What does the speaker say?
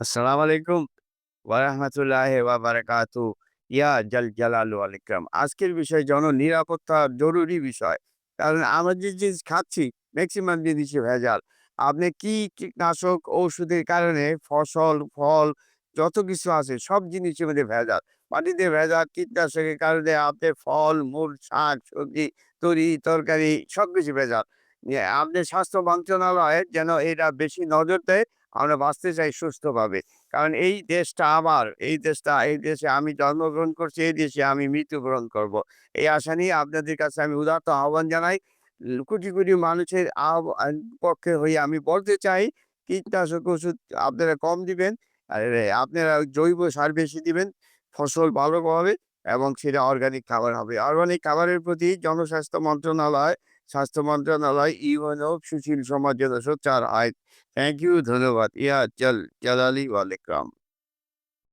আসসালামু আলাইকুম ওয়া রাহমাতুল্লাহি ওয়া বারাকাতু। ইয়া জাল জালাল ওয়াল ইকরাম। আজকের বিষয় জন নিরাপত্তা জরুরি বিষয়। কারণ আমরা যে জিনিস খাচ্ছি মেক্সিমাম জিনিসই ভেজাল। আপনি কি কীটনাশক ঔষধের কারণে ফসল, ফল যত কিছু আছে সব জিনিসের মধ্যে ভেজাল। পানিতে ভেজাল, কীটনাশকের কারণে আপনি ফল, মূল, শাক-সবজি, তরি-তরকারি সব কিছু ভেজাল। আপনার স্বাস্থ্য মন্ত্রণালয় যেন এটা বেশি নজর দেয়। আমরা বাঁচতে চাই সুস্থভাবে। কারণ এই দেশটা আমার। এই দেশটা এই দেশে আমি জন্মগ্রহণ করছি, এই দেশে আমি মৃত্যুবরণ করব। এই আশা নিয়ে আপনাদের কাছে আমি উদাত্ত আহ্বান জানাই। কোটি, কোটি মানুষের পক্ষে হয়ে আমি বলতে চাই, কীটনাশক ওষুধ আপনারা কম দিবেন। আর আপনারা জৈব সার বেশি দিবেন। ফসল ভালো হবে এবং সেটা অর্গানিক খাবার হবে। অর্গানিক খাবারের প্রতি জনস্বাস্থ্য মন্ত্রণালয়, স্বাস্থ্য মন্ত্রণালয়, ইউএনও সুশীল সমাজ যেন সোচ্চার হয়। থ্যাংক ইউ ধন্যবাদ। ইয়া জাল জালালি ওয়াল ইকরাম।